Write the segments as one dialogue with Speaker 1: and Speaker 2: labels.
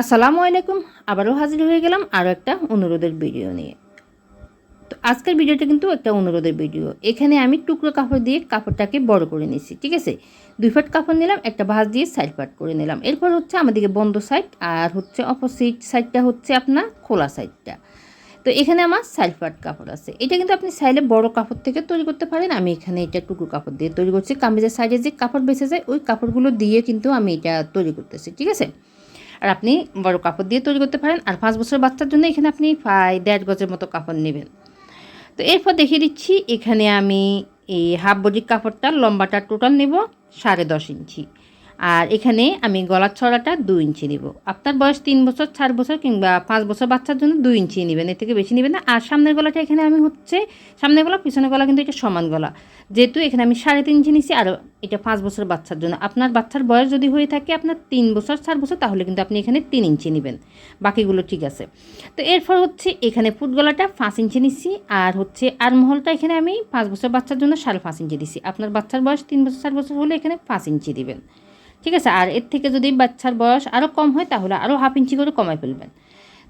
Speaker 1: আসসালামু আলাইকুম, আবারও হাজির হয়ে গেলাম আরও একটা অনুরোধের ভিডিও নিয়ে। তো আজকের ভিডিওটা কিন্তু একটা অনুরোধের ভিডিও। এখানে আমি টুকরো কাপড় দিয়ে কাপড়টাকে বড় করে নিছি ঠিক আছে? দুই ফাট কাপড় নিলাম, একটা ভাঁজ দিয়ে সাইড পাট করে নিলাম। এরপর হচ্ছে আমাদেরকে বন্ধ সাইড আর হচ্ছে অপোজিট সাইডটা হচ্ছে আপনার খোলা সাইডটা তো এখানে আমার সাইড পাট কাপড় আছে। এটা কিন্তু আপনি চাইলে বড় কাপড় থেকে তৈরি করতে পারেন। আমি এখানে এটা টুকরো কাপড় দিয়ে তৈরি করছি। কামিজের সাইডে যে কাপড় বেঁচে যায়, ওই কাপড়গুলো দিয়ে কিন্তু আমি এটা তৈরি করতেছি, ঠিক আছে? আর আপনি বড় কাপড় দিয়ে তৈরি করতে পারেন। আর পাঁচ বছর বাচ্চার জন্য এখানে আপনি প্রায় দেড় গজের মতো কাপড় নেবেন। তো এরপর দেখিয়ে দিচ্ছি, এখানে আমি এই হাফ বডির কাপড়টা লম্বাটা টোটাল নেব সাড়ে দশ ইঞ্চি। আর এখানে আমি গলার ছড়াটা দু ইঞ্চি নিব। আপনার বয়স তিন বছর, চার বছর কিংবা পাঁচ বছর বাচ্চার জন্য দুই ইঞ্চি নেবেন, এর থেকে বেশি নেবেন না। আর সামনের গলাটা এখানে আমি হচ্ছে, সামনের গলা, পিছনের গলা কিন্তু এটা সমান গলা। যেহেতু এখানে আমি সাড়ে তিন ইঞ্চি নিছি, আর এটা পাঁচ বছর বাচ্চার জন্য। আপনার বাচ্চার বয়স যদি হয়ে থাকে আপনার তিন বছর, চার বছর, তাহলে কিন্তু আপনি এখানে তিন ইঞ্চি নেবেন। বাকিগুলো ঠিক আছে। তো এরপর হচ্ছে এখানে ফুট গলাটা পাঁচ ইঞ্চি নিচ্ছি আর হচ্ছে আর মহলটা এখানে আমি পাঁচ বছর বাচ্চার জন্য সাড়ে পাঁচ ইঞ্চি দিছি। আপনার বাচ্চার বয়স তিন বছর, চার বছর হলে এখানে পাঁচ ইঞ্চি দিবেন। ঠিক আছে? আর এর থেকে যদি বাচ্চার বয়স আরও কম হয়, তাহলে আরও হাফ ইঞ্চি করে কমায় ফেলবেন।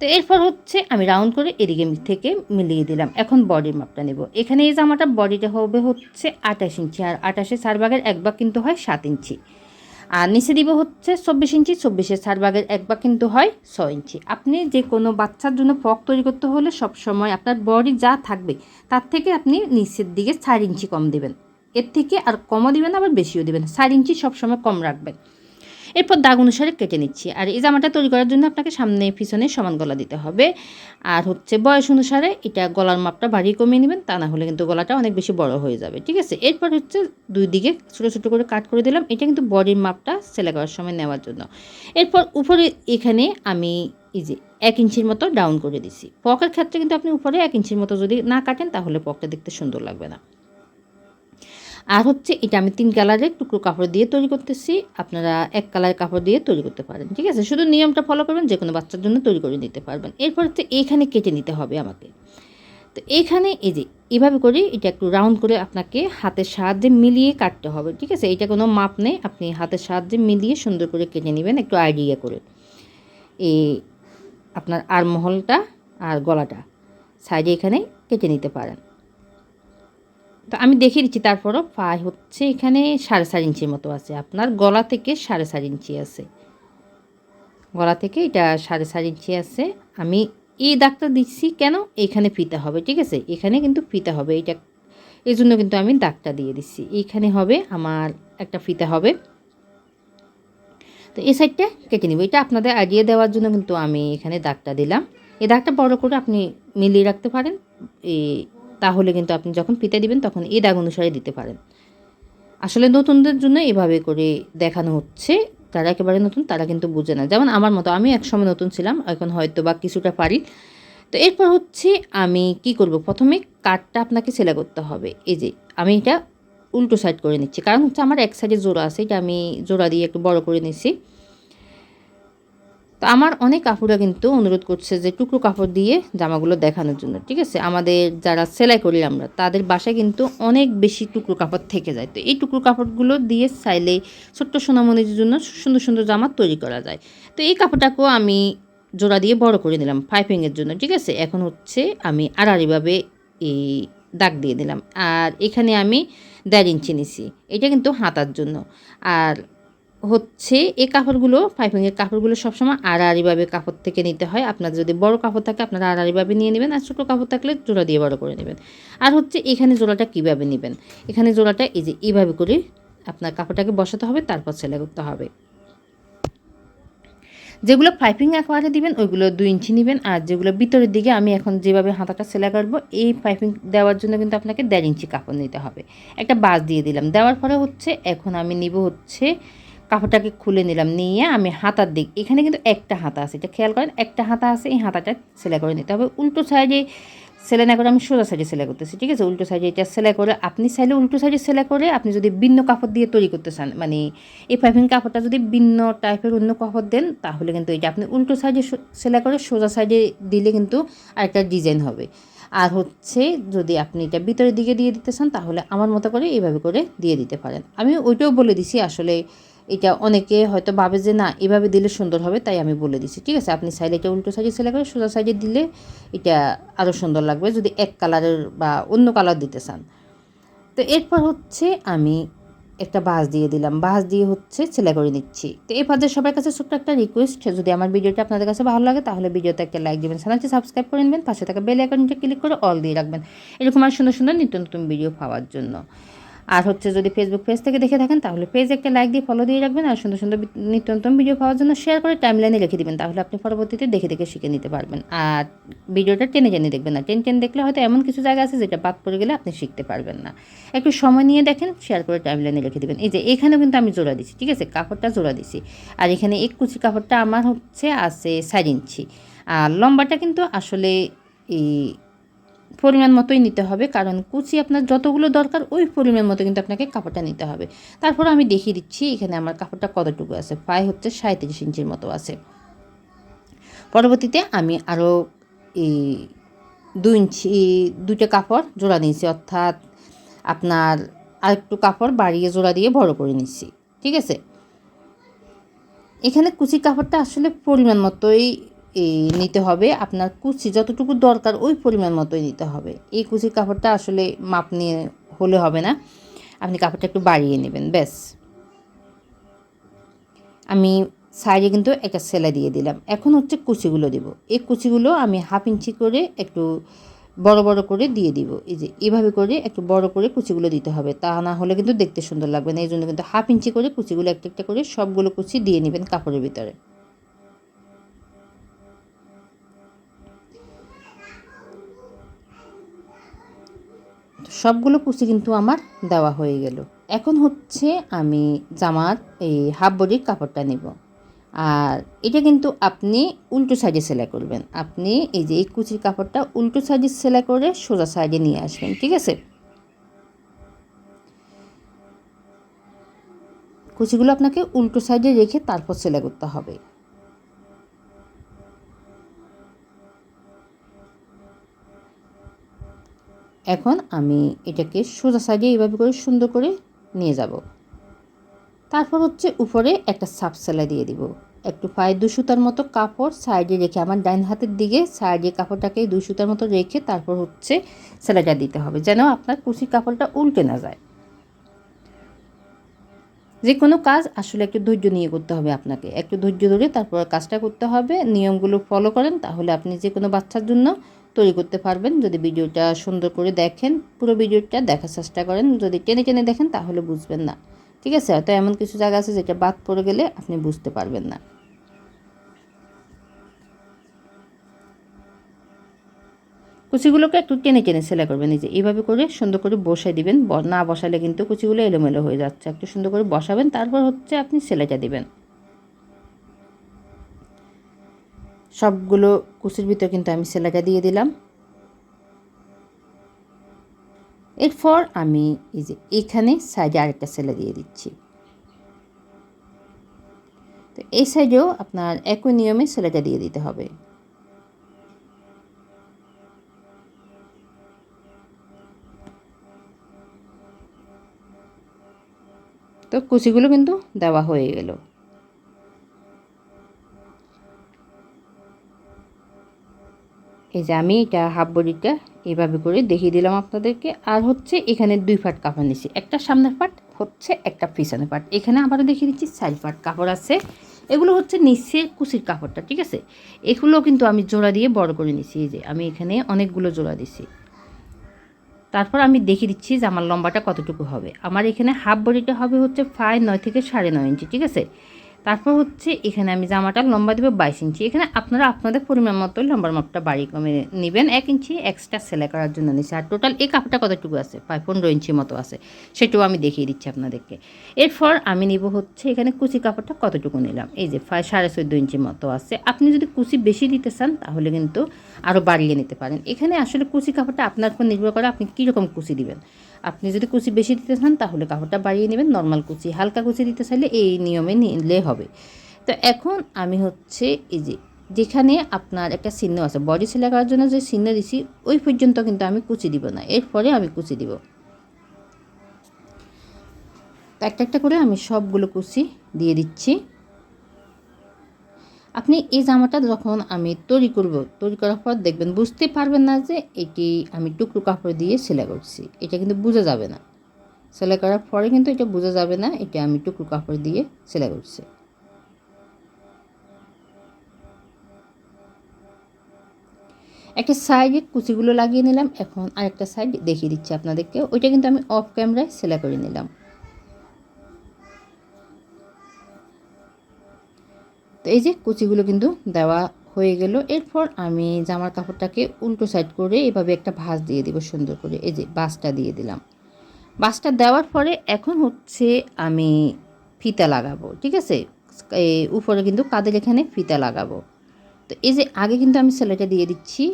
Speaker 1: তো এরপর হচ্ছে আমি রাউন্ড করে এদিকে থেকে মিলিয়ে দিলাম। এখন বডির মাপটা নেব। এখানে এই জামাটা বডিটা হবে হচ্ছে আঠাশ ইঞ্চি, আর আঠাশে চার ভাগের এক ভাগ কিন্তু হয় সাত ইঞ্চি। আর নিচে দিব হচ্ছে চব্বিশ ইঞ্চি চব্বিশে চার ভাগের এক ভাগ কিন্তু হয় ছ ইঞ্চি। আপনি যে কোনো বাচ্চার জন্য ফ্রক তৈরি করতে হলে সবসময় আপনার বডি যা থাকবে, তার থেকে আপনি নিচের দিকে চার ইঞ্চি কম দেবেন। এর থেকে আর কমও দিবেন আবার বেশিও দিবেন চার ইঞ্চি সবসময় কম রাখবেন। এরপর দাগ অনুসারে কেটে নিচ্ছি। আর এই জামাটা তৈরি করার জন্য আপনাকে সামনে পিছনে সমান গলা দিতে হবে। আর হচ্ছে বয়স অনুসারে এটা গলার মাপটা বাড়িয়ে কমিয়ে নেবেন, তা না হলে কিন্তু গলাটা অনেক বেশি বড় হয়ে যাবে, ঠিক আছে? এরপর হচ্ছে দুই দিকে ছোটো ছোটো করে কাট করে দিলাম। এটা কিন্তু বডির মাপটা সেলাই করার সময় নেওয়ার জন্য। এরপর উপরে এখানে আমি এই যে এক ইঞ্চির মতো ডাউন করে দিছি। পকের ক্ষেত্রে কিন্তু আপনি উপরে এক ইঞ্চির মতো যদি না কাটেন, তাহলে পকটা দেখতে সুন্দর লাগবে না। আর হচ্ছে এটা আমি তিন কালারের টুকরো কাপড় দিয়ে তৈরি করতেছি। আপনারা এক কালারের কাপড় দিয়ে তৈরি করতে পারেন, ঠিক আছে? শুধু নিয়মটা ফলো করবেন যে কোনো বাচ্চার জন্য তৈরি করে নিতে পারবেন। এরপর হচ্ছে এইখানে কেটে নিতে হবে আমাকে। তো এইখানে এই যে, এভাবে করে এটা একটু রাউন্ড করে আপনাকে হাতের সাহায্যে মিলিয়ে কাটতে হবে, ঠিক আছে? এটা কোনো মাপ নেই, আপনি হাতের সাহায্যে মিলিয়ে সুন্দর করে কেটে নেবেন, একটু আইডিয়া করে। এই আপনার আর মহলটা আর গলাটা সাইডে এখানে কেটে নিতে পারেন। তো আমি দেখিয়ে দিচ্ছি, তারপরও পায়ে হচ্ছে এখানে সাড়ে চার ইঞ্চির মতো আছে। আপনার গলা থেকে সাড়ে চার ইঞ্চি আছে। গলা থেকে এটা সাড়ে চার ইঞ্চি আছে। আমি এই দাগটা দিচ্ছি কেন? এখানে ফিতে হবে, ঠিক আছে? এখানে কিন্তু ফিতে হবে এটা এই জন্য কিন্তু আমি দাগটা দিয়ে দিচ্ছি। এইখানে হবে, আমার একটা ফিতে হবে। তো এই সাইডটা কেটে নিব। এটা আপনাদের আইডিয়া দেওয়ার জন্য কিন্তু আমি এখানে দাগটা দিলাম। এই দাগটা বড় করে আপনি মিলিয়ে রাখতে পারেন। এই তাহলে কিন্তু আপনি যখন পিতে দিবেন তখন এই দাগ অনুসারে দিতে পারেন। আসলে নতুনদের জন্য এভাবে করে দেখানো হচ্ছে। যারা একেবারে নতুন, তারা কিন্তু বুঝে না। যেমন আমার মতো, আমি একসময় নতুন ছিলাম, এখন হয়তো বা কিছুটা পারি। তো এরপর হচ্ছে আমি কি করব? প্রথমে কাঠটা আপনাকে সেলাই করতে হবে। এই যে, আমি এটা উল্টো সাইড করে নিচ্ছি। কারণ হচ্ছে আমার এক সাইডে জোড়া আছে, এটা আমি জোড়া দিয়ে একটু বড় করে নিচ্ছি তো আমার অনেক কাপড়রা কিন্তু অনুরোধ করছে যে টুকরো কাপড় দিয়ে জামাগুলো দেখানোর জন্য, ঠিক আছে? আমাদের যারা সেলাই করি আমরা, তাদের বাসায় কিন্তু অনেক বেশি টুকরো কাপড় থেকে যায়। তো এই টুকরো কাপড়গুলো দিয়ে চাইলে ছোট্ট সোনামণির জন্য সুন্দর সুন্দর জামা তৈরি করা যায়। তো এই কাপড়টাকেও আমি জোড়া দিয়ে বড় করে নিলাম পাইপিংয়ের জন্য, ঠিক আছে? এখন হচ্ছে আমি আড়াআড়িভাবে এই দাগ দিয়ে দিলাম। আর এখানে আমি দেড় ইঞ্চি নিছি। এটা কিন্তু হাতার জন্য। আর হচ্ছে, এই কাপড়গুলো পাইপিংয়ের কাপড়গুলো সবসময় আড়াআড়িভাবে কাপড় থেকে নিতে হয়। আপনার যদি বড় কাপড় থাকে, আপনারা আড়াআড়িভাবে নিয়ে নেবেন আর ছোটো কাপড় থাকলে জোড়া দিয়ে বড় করে নেবেন। আর হচ্ছে, এখানে জোড়াটা কীভাবে নেবেন? এখানে জোড়াটা এই যে এইভাবে করে আপনার কাপড়টাকে বসাতে হবে, তারপর সেলাই করতে হবে। যেগুলো পাইপিং একবারে দিবেন, ওইগুলো দুই ইঞ্চি নেবেন। আর যেগুলো ভিতরের দিকে, আমি এখন যেভাবে হাতাটা সেলাই করব, এই পাইপিং দেওয়ার জন্য কিন্তু আপনাকে দেড় ইঞ্চি কাপড় নিতে হবে। একটা বাস দিয়ে দিলাম। দেওয়ার পরে হচ্ছে, এখন আমি নিব হচ্ছে কাপড়টাকে খুলে নিলাম, নিয়ে আমি হাতার দিক, এখানে কিন্তু একটা হাতা আছে, এটা খেয়াল করেন, একটা হাতা আছে, এই হাতাটা সেলাই করে নিতে হবে। উল্টো সাইডে সেলাই না করে আমি সোজা সাইডে সেলাই করতেছি, ঠিক আছে? উল্টো সাইডে এটা সেলাই করে আপনি চাইলে উল্টো সাইডে সেলাই করে আপনি যদি ভিন্ন কাপড় দিয়ে তৈরি করতে চান মানে এই পাইপিং কাপড়টা যদি ভিন্ন টাইপের অন্য কাপড় দেন, তাহলে কিন্তু এটা আপনি উল্টো সাইডে সেলাই করে সোজা সাইডে দিলে কিন্তু আরেকটা ডিজাইন হবে। আর হচ্ছে যদি আপনি এটা ভিতরের দিকে দিয়ে দিতে চান, তাহলে আমার মতো করে এইভাবে করে দিয়ে দিতে পারেন। আমি ওইটাও বলে দিছি, আসলে এটা অনেকে হয়তো ভাবে যে, না, এভাবে দিলে সুন্দর হবে। তাই আমি বলে দিচ্ছি ঠিক আছে? আপনি চাইলে এটা উল্টো সাইডে সেলাই করে সোজা সাইডে দিলে এটা আরও সুন্দর লাগবে, যদি এক কালারের বা অন্য কালার দিতে চান। তো এরপর হচ্ছে আমি একটা বাস দিয়ে দিলাম। বাস দিয়ে হচ্ছে সেলাই করে নিচ্ছি। তো এই পর্যায়ে সবার কাছে ছোট্ট একটা রিকোয়েস্ট যদি আমার ভিডিওটা আপনাদের কাছে ভালো লাগে, তাহলে ভিডিওতে একটা লাইক দেবেন চ্যানেলটি সাবস্ক্রাইব করে নেবেন, পাশে থাকা বেল আইকনটা ক্লিক করে অল দিয়ে রাখবেন। এরকম আর সুন্দর সুন্দর নিত্য নতুন ভিডিও পাওয়ার জন্য। আর হচ্ছে যদি ফেসবুক পেজ থেকে দেখে থাকেন, তাহলে পেজ একটা লাইক দিয়ে ফলো দিয়ে রাখবেন আর সুন্দর সুন্দর নিত্য নতুন ভিডিও পাওয়ার জন্য শেয়ার করে টাইমলাইনে রেখে দেবেন, তাহলে আপনি পরবর্তীতে দেখে দেখে শিখে নিতে পারবেন। আর ভিডিওটা টেনে টেনে দেখবেন না। টেন টেন দেখলে হয়তো এমন কিছু জায়গা আছে যেটা বাদ পড়ে গেলে আপনি শিখতে পারবেন না। একটু সময় নিয়ে দেখেন শেয়ার করে টাইমলাইনে রেখে দেবেন। এই যে এখানেও কিন্তু আমি জোড়া দিচ্ছি ঠিক আছে? কাপড়টা জোড়া দিছি। আর এখানে এক কুচি কাপড়টা আমার হচ্ছে আছে চার ইঞ্চি। আর লম্বাটা কিন্তু আসলে এই পরিমাণ মতোই নিতে হবে, কারণ কুচি আপনার যতগুলো দরকার ওই পরিমাণ মতো কিন্তু আপনাকে কাপড়টা নিতে হবে। তারপর আমি দেখিয়ে দিচ্ছি এখানে আমার কাপড়টা কতটুকু আছে, প্রায় হচ্ছে সাঁত্রিশ ইঞ্চির মতো আছে। পরবর্তীতে আমি আরও এই দুই ইঞ্চি, দুইটা কাপড় জোড়া নিয়েছি, অর্থাৎ আপনার আরেকটু কাপড় বাড়িয়ে জোড়া দিয়ে বড় করে নিচ্ছি ঠিক আছে? এখানে কুচি কাপড়টা আসলে পরিমাণ মতোই নিতে হবে। আপনার কুচি যতটুকু দরকার ওই পরিমাণ মতোই নিতে হবে। এই কুচির কাপড়টা আসলে মাপ নিয়ে হলে হবে না। আপনি কাপড়টা একটু বাড়িয়ে নেবেন, ব্যাস। আমি সাইডে কিন্তু একটা সেলাই দিয়ে দিলাম। এখন হচ্ছে কুচিগুলো দিব। এই কুচিগুলো আমি হাফ ইঞ্চি করে একটু বড় বড় করে দিয়ে দিব। এই যে এভাবে করে একটু বড় করে কুচিগুলো দিতে হবে। তা না হলে কিন্তু দেখতে সুন্দর লাগবে না। এই জন্য কিন্তু হাফ ইঞ্চি করে কুচিগুলো একটা একটা করে সবগুলো কুচি দিয়ে নেবেন কাপড়ের ভিতরে। সবগুলো কুচি কিন্তু আমার দেওয়া হয়ে গেল। এখন হচ্ছে আমি জামার এই হাফ বডির কাপড়টা নেব। আর এটা কিন্তু আপনি উল্টো সাইডে সেলাই করবেন। আপনি এই যে এই কুচির কাপড়টা উল্টো সাইডে সেলাই করে সোজা সাইডে নিয়ে আসবেন, ঠিক আছে? কুচিগুলো আপনাকে উল্টো সাইডে রেখে তারপর সেলাই করতে হবে। এখন আমি এটাকে সোজা সাইডে এইভাবে করে সুন্দর করে নিয়ে যাব। তারপর হচ্ছে উপরে একটা সাপ সেলাই দিয়ে দিব। একটু পায়ে দু সুতার মতো কাপড় সাইডে রেখে আমার ডাইন হাতের দিকে সাইডে কাপড়টাকে দু সুতার মতো রেখে তারপর হচ্ছে সেলাইটা দিতে হবে যেন আপনার কুচির কাপড়টা উল্টে না যায়। যে কোনো কাজ আসলে একটু ধৈর্য নিয়ে করতে হবে আপনাকে। একটু ধৈর্য ধরে তারপর কাজটা করতে হবে। নিয়মগুলো ফলো করেন তাহলে আপনি যে কোনো বাচ্চার জন্য তৈরি করতে পারবেন। যদি ভিডিওটা সুন্দর করে দেখেন, পুরো ভিডিওটা দেখার চেষ্টা করেন। যদি টেনে টেনে দেখেন, তাহলে বুঝবেন না। ঠিক আছে? হয়তো এমন কিছু জায়গা আছে যেটা বাদ পড়ে গেলে আপনি বুঝতে পারবেন না। কুচিগুলোকে একটু টেনে টেনে সেলাই করবেন। এই যে এইভাবে করে সুন্দর করে বসাই দিবেন। না বসালে কিন্তু কুচিগুলো এলোমেলো হয়ে যাচ্ছে। একটু সুন্দর করে বসাবেন, তারপর হচ্ছে আপনি সেলাইটা দিবেন। সবগুলো কুচির ভিতর কিন্তু আমি সেলাইটা দিয়ে দিলাম। এরপর আমি এই যে এখানে সাইডে আরেকটা সেলাই দিয়ে দিচ্ছি। তো এই সাইডেও আপনার একই নিয়মে সেলাইটা দিয়ে দিতে হবে। তো কুচিগুলো কিন্তু দেওয়া হয়ে গেল। এই যে আমি এটা হাফ বডিটা এইভাবে করে দেখিয়ে দিলাম আপনাদেরকে। আর হচ্ছে এখানে দুই পাট কাপড় নিছি। একটা সামনের পাট হচ্ছে একটা পিছনের পাট এখানে আবারও দেখিয়ে দিচ্ছি সাইড পাট কাপড় আছে। এগুলো হচ্ছে নিচের কুচির কাপড়টা ঠিক আছে? এগুলো কিন্তু আমি জোড়া দিয়ে বড় করে নিছি। এই যে আমি এখানে অনেকগুলো জোড়া দিছি। তারপর আমি দেখিয়ে দিচ্ছি যে আমার লম্বাটা কতটুকু হবে। আমার এখানে হাফ বডিটা হবে হচ্ছে প্রায় নয় থেকে সাড়ে নয় ইঞ্চি, ঠিক আছে? তারপর হচ্ছে এখানে আমি জামাটা লম্বা দেবো বাইশ ইঞ্চি। এখানে আপনারা আপনাদের পরিমাণ মতো লম্বার মাপটা বাড়ি কমে নেবেন। এক ইঞ্চি এক্সট্রা সেলাই করার জন্য নিচ্ছি আর টোটাল এই কাপড়টা কতটুকু আছে? প্রায় পনেরো ইঞ্চি মতো আছে। সেটাও আমি দেখিয়ে দিচ্ছি আপনাদেরকে। এরপর আমি নিব হচ্ছে এখানে কুচি কাপড়টা কতটুকু নিলাম? এই যে প্রায় সাড়ে চোদ্দ ইঞ্চি মতো আছে। আপনি যদি কুচি বেশি দিতে চান, তাহলে কিন্তু আরও বাড়িয়ে নিতে পারেন। এখানে আসলে কুচি কাপড়টা আপনার উপর নির্ভর করে আপনি কীরকম কুচি দিবেন। আপনি যদি কুচি বেশি দিতে চান, তাহলে কাপড়টা বাড়িয়ে নেবেন নর্মাল কুচি, হালকা কুচি দিতে চাইলে এই নিয়মে নিলে হবে। তো এখন আমি হচ্ছে এই যে যেখানে আপনার একটা চিহ্ন আছে বডি সেলাই করার জন্য যে চিহ্ন দিছি, ওই পর্যন্ত কিন্তু আমি কুচি দিব না, এরপরে আমি কুচি দিব। একটা একটা করে আমি সবগুলো কুচি দিয়ে দিচ্ছি। আপনি এই জামাটা যখন আমি তৈরি করব, তৈরি করার পর দেখবেন বুঝতে পারবেন না যে এটি আমি টুকরো কাপড় দিয়ে সেলাই করছি। এটা কিন্তু বোঝা যাবে না। সেলাই করার পরে কিন্তু এটা বোঝা যাবে না, এটা আমি টুকরো কাপড় দিয়ে সেলাই করছি। একটা সাইডে কুচিগুলো লাগিয়ে নিলাম। এখন আরেকটা সাইড দেখিয়ে দিচ্ছি আপনাদেরকে। ওইটা কিন্তু আমি অফ ক্যামেরায় সেলাই করে নিলাম। তো এই যে কুচিগুলো কিন্তু দেওয়া হয়ে গেল। এরপর আমি জামার কাপড়টাকে উল্টো সাইড করে এভাবে একটা ভাঁজ দিয়ে দিব সুন্দর করে। এই যে বাসটা দিয়ে দিলাম। বাসটা দেওয়ার পরে এখন হচ্ছে আমি ফিতা লাগাবো, ঠিক আছে? উপরে কিন্তু কাদের এখানে ফিতা লাগাবো। তো এই যে আগে কিন্তু আমি সেলাইটা দিয়ে দিচ্ছি।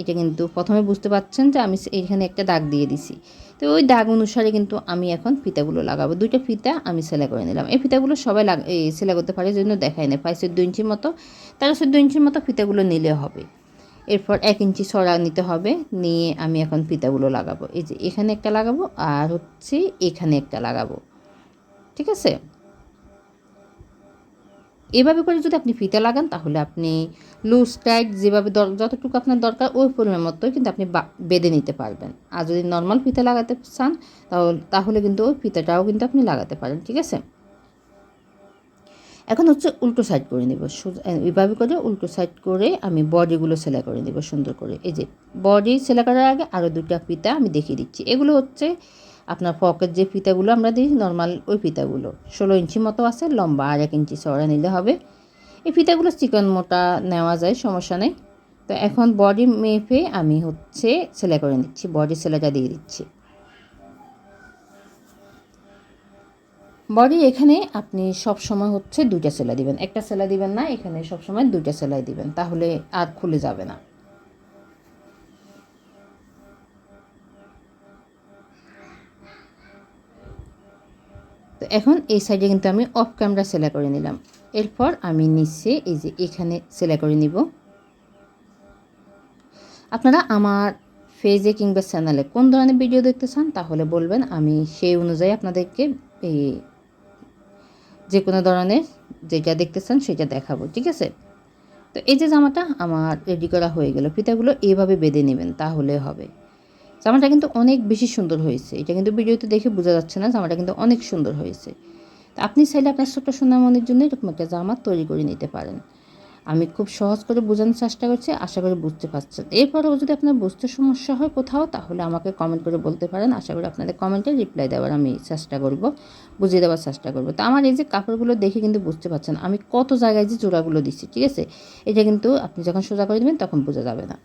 Speaker 1: এটা কিন্তু প্রথমে বুঝতে পারছেন যে আমি এখানে একটা দাগ দিয়ে দিছি। তো ওই দাগ অনুসারে কিন্তু আমি এখন ফিতাগুলো লাগাবো। দুইটা ফিতা আমি সেলাই করে নিলাম। এই ফিতাগুলো সবাই লাগ সেলাই করতে পারে জন্য দেখায় না প্রায় চোদ্দ ইঞ্চির মতো। তেরো চোদ্দ ইঞ্চির মতো ফিতাগুলো নিলে হবে। এরপর এক ইঞ্চি সরা নিতে হবে। নিয়ে আমি এখন ফিতাগুলো লাগাবো। এই যে এখানে একটা লাগাবো আর হচ্ছে এখানে একটা লাগাবো। ঠিক আছে? এভাবে করে যদি আপনি ফিতা লাগান, তাহলে আপনি লুজ টাইট যেভাবে যতটুকু আপনার দরকার, ওই পরিমাণ মতো কিন্তু আপনি বেঁধে নিতে পারবেন। আর যদি নর্মাল ফিতা লাগাতে চান, তাহলে তাহলে কিন্তু ওই ফিতাটাও কিন্তু আপনি লাগাতে পারেন, ঠিক আছে? এখন হচ্ছে উল্টো সাইড করে নেব। এইভাবে করে উল্টো সাইড করে আমি বডিগুলো সেলাই করে নেব সুন্দর করে। এই যে, বডি সেলাই করার আগে আরও দুটা ফিতা আমি দেখিয়ে দিচ্ছি। এগুলো হচ্ছে আপনার ফকের যে ফিতাগুলো আমরা দিই নর্মাল ওই ফিতাগুলো। ষোলো ইঞ্চি মতো আছে, লম্বা আর এক ইঞ্চি চড়া নিলে হবে। এই ফিতাগুলো চিকন মোটা নেওয়া যায়, সমস্যা নেই। তো এখন বডি মেপে আমি হচ্ছে সেলাই করে নিচ্ছি বডি সেলাইটা দিয়ে দিচ্ছি। বডি এখানে আপনি সব সময় হচ্ছে দুইটা সেলাই দিবেন। একটা সেলাই দিবেন না, এখানে সব সময় দুইটা সেলাই দিবেন, তাহলে আর খুলে যাবে না। তো এখন এই সাইডে কিন্তু আমি অফ ক্যামেরা সেলাই করে নিলাম। এরপর আমি নিচে এই যে এখানে সেলাই করে নিব। আপনারা আমার ফেজে কিংবা চ্যানেলে কোন ধরনের ভিডিও দেখতে চান, তাহলে বলবেন। আমি সেই অনুযায়ী আপনাদেরকে এই যে কোনো ধরনের যেটা দেখতে চান সেটা দেখাবো, ঠিক আছে? তো এই যে জামাটা আমার রেডি করা হয়ে গেল ফিতাগুলো এইভাবে বেঁধে নেবেন, তাহলে হবে। জামাটা কিন্তু অনেক বেশি সুন্দর হয়েছে। এটা কিন্তু ভিডিওতে দেখে বোঝা যাচ্ছে না জামাটা কিন্তু অনেক সুন্দর হয়েছে। আপনি চাইলে আপনার ছোট্ট সোনামনির জন্য এরকম একটা জামা তৈরি করে নিতে পারেন। আমি খুব সহজ করে বোঝানোর চেষ্টা করছি, আশা করি বুঝতে পারছেন। এরপরেও যদি আপনার বুঝতে সমস্যা হয় কোথাও, তাহলে আমাকে কমেন্ট করে বলতে পারেন। আশা করি আপনাদের কমেন্টে রিপ্লাই দেওয়ার আমি চেষ্টা করব, বুঝিয়ে দেওয়ার চেষ্টা করব। তো আমার এই যে কাপড়গুলো দেখে কিন্তু বুঝতে পারছেন আমি কত জায়গায় যে জোড়াগুলো দিচ্ছি ঠিক আছে? এটা কিন্তু আপনি যখন সোজা করে দেবেন, তখন বোঝা যাবে না।